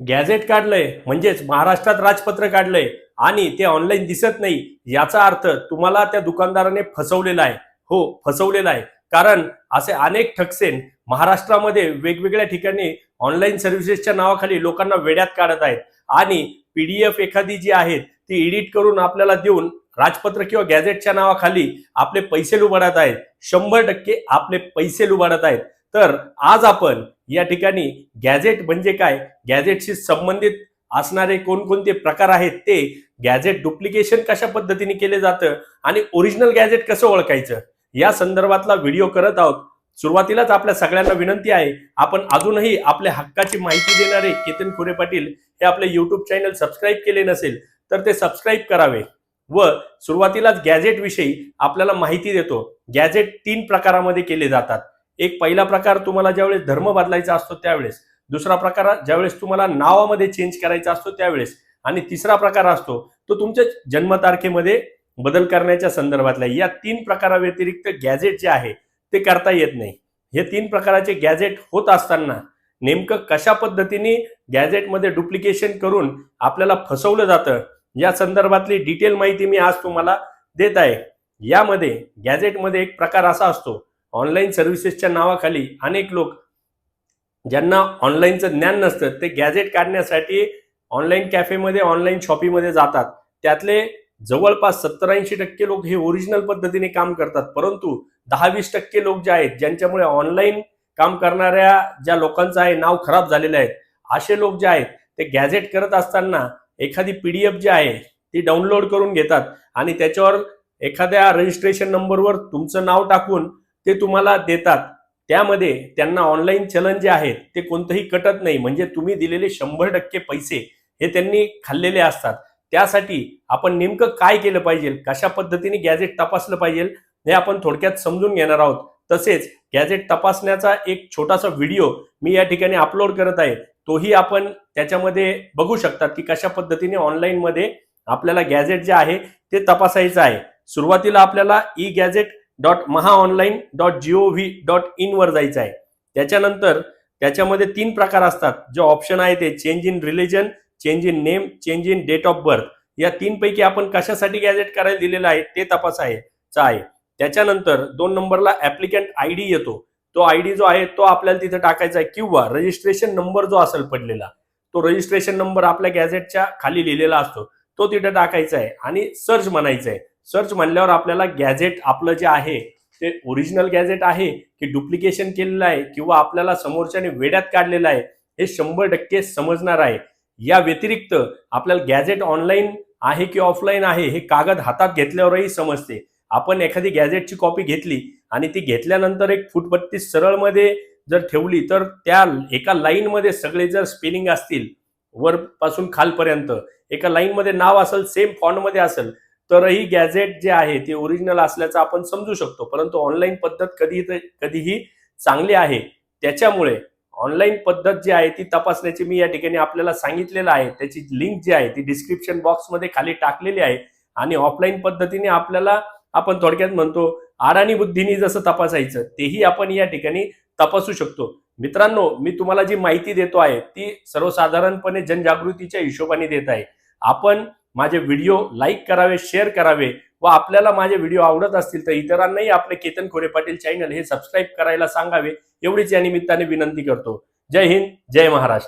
Gadget काढलंय म्हणजेच महाराष्ट्रात राजपत्र काढलंय आणि ते ऑनलाईन दिसत नाही याचा अर्थ तुम्हाला त्या दुकानदाराने फसवलेला आहे. हो फसवलेला आहे. कारण असे अनेक ठकसेन महाराष्ट्रामध्ये वेगवेगळ्या ठिकाणी ऑनलाईन सर्व्हिसेसच्या नावाखाली लोकांना वेड्यात काढत आहेत. आणि पीडीएफ एखादी जी आहे ती एडिट करून आपल्याला देऊन राजपत्र किंवा गॅझेटच्या नावाखाली आपले पैसे लुबाडत आहेत. शंभर टक्के आपले पैसे लुबाडत आहेत. तर आज आपण या ठिकाणी गॅझेट म्हणजे काय? गॅझेटशी संबंधित असणारे कोणकोणते प्रकार आहेत ते गॅझेट डुप्लिकेशन कशा पद्धतीने केले जातं आणि ओरिजिनल गॅझेट कसं ओळखायचं? या संदर्भातला व्हिडिओ करत आहोत. सुरुवातीलाच आपल्या सगळ्यांना विनंती आहे आपण अजूनही आपल्या हक्काची माहिती देणारे केतन खुरे पाटील हे आपले युट्यूब चॅनल सबस्क्राईब केले नसेल तर ते सबस्क्राईब करावे. व सुरुवातीलाच गॅझेट विषयी आपल्याला माहिती देतो. गॅझेट तीन प्रकारामध्ये केले जातात. एक पहिला प्रकार तुम्हाला ज्यावेळेस धर्म बदलायचा असतो त्यावेळेस दुसरा प्रकार ज्यावेळेस तुम्हाला नावामध्ये चेंज करायचा असतो त्यावेळेस आणि तिसरा प्रकार असतो तो तुमच्या जन्मतारखेमध्ये बदल करण्याच्या संदर्भातला. या तीन प्रकाराव्यतिरिक्त गॅझेट जे आहे ते करता येत नाही. हे तीन प्रकाराचे गॅझेट होत असताना नेमकं कशा पद्धतीने गॅझेटमध्ये डुप्लिकेशन करून आपल्याला फसवलं जातं या संदर्भातली डिटेल माहिती मी आज तुम्हाला देत आहे. यामध्ये गॅझेटमध्ये एक प्रकार असा असतो ऑनलाईन सर्व्हिसेसच्या नावाखाली अनेक लोक ज्यांना ऑनलाईनचं ज्ञान नसतं ते गॅझेट काढण्यासाठी ऑनलाईन कॅफेमध्ये ऑनलाईन शॉपिंगमध्ये जातात. त्यातले जवळपास सत्तर ऐंशी टक्के लोक हे ओरिजिनल पद्धतीने काम करतात. परंतु दहा वीस टक्के लोक जे आहेत ज्यांच्यामुळे ऑनलाईन काम करणाऱ्या ज्या लोकांचं आहे नाव खराब झालेलं आहे असे लोक जे आहेत ते गॅझेट करत असताना एखादी पीडीएफ जी आहे ती डाउनलोड करून घेतात आणि त्याच्यावर एखाद्या रजिस्ट्रेशन नंबरवर तुमचं नाव टाकून ते तुम्हाला देतात. त्यामध्ये त्यांना ऑनलाईन चलन जे आहे ते कोणतंही कटत नाही. म्हणजे तुम्ही दिलेले शंभर टक्के पैसे हे त्यांनी खाल्लेले असतात. त्यासाठी आपण नेमकं काय केलं पाहिजे? कशा पद्धतीने गॅझेट तपासलं पाहिजे? हे आपण थोडक्यात समजून घेणार आहोत. तसेच गॅझेट तपासण्याचा एक छोटासा व्हिडिओ मी या ठिकाणी अपलोड करत आहे. तोही आपण त्याच्यामध्ये बघू शकतात की कशा पद्धतीने ऑनलाईनमध्ये आपल्याला गॅझेट जे आहे ते तपासायचं आहे. सुरुवातीला आपल्याला e gazette dot Maha online dot gov dot इनवर जायचं आहे. त्याच्यानंतर त्याच्यामध्ये तीन प्रकार असतात. जे ऑप्शन आहे ते change in religion change in name change in date of birth या तीनपैकी आपण कशासाठी गॅझेट करायला दिलेलं आहे ते तपासायचं आहे. त्याच्यानंतर दोन नंबरला ऍप्लिकंट आय डी येतो. तो आय डी जो आहे तो आपल्याला तिथे टाकायचा आहे. किंवा रजिस्ट्रेशन नंबर जो असेल पडलेला तो रजिस्ट्रेशन नंबर आपल्या गॅझेटच्या खाली लिहिलेला असतो. तो तिथे टाकायचा आहे. आणि सर्च म्हणायचं आहे. सर्च म्हणल्यावर आपल्याला गॅझेट आपलं जे आहे ते ओरिजिनल गॅझेट आहे की डुप्लिकेशन केलेलं आहे किंवा आपल्याला समोरच्याने वेड्यात काढलेलं आहे हे शंभर टक्के समजणार आहे. या व्यतिरिक्त आपल्याला गॅझेट ऑनलाईन आहे की ऑफलाईन आहे हे कागद हातात घेतल्यावरही समजते. आपण एखादी गॅझेटची कॉपी घेतली आणि ती घेतल्यानंतर एक फुटपट्टी सरळमध्ये जर ठेवली तर त्या एका लाईनमध्ये सगळे जर स्पेलिंग असतील वरपासून खालपर्यंत एका लाईनमध्ये नाव असेल सेम फॉन्टमध्ये असेल तरही गॅझेट जे आहे ते ओरिजिनल असल्याचं आपण समजू शकतो. परंतु ऑनलाईन पद्धत कधी कधीही चांगली आहे त्याच्यामुळे ऑनलाईन पद्धत जी आहे ती तपासण्याची मी या ठिकाणी आपल्याला सांगितलेलं आहे. त्याची लिंक जी आहे ती डिस्क्रिप्शन बॉक्समध्ये खाली टाकलेली आहे आणि ऑफलाईन पद्धतीने आपल्याला आपण थोडक्यात म्हणतो आडाणी बुद्धीने जसं तपासायचं तेही आपण या ठिकाणी तपासू शकतो. मित्रांनो मी तुम्हाला जी माहिती देतो आहे ती सर्वसाधारणपणे जनजागृतीच्या हिशोबाने देत आहे. आपण माझे व्हिडिओ लाईक करावे शेअर करावे व आपल्याला माझे व्हिडिओ आवडत असतील तर इतरांनाही आपले केतन खोरे पाटील चॅनल हे सबस्क्राईब करायला सांगावे. एवढीच या निमित्ताने विनंती करतो. जय हिंद जय महाराष्ट्र.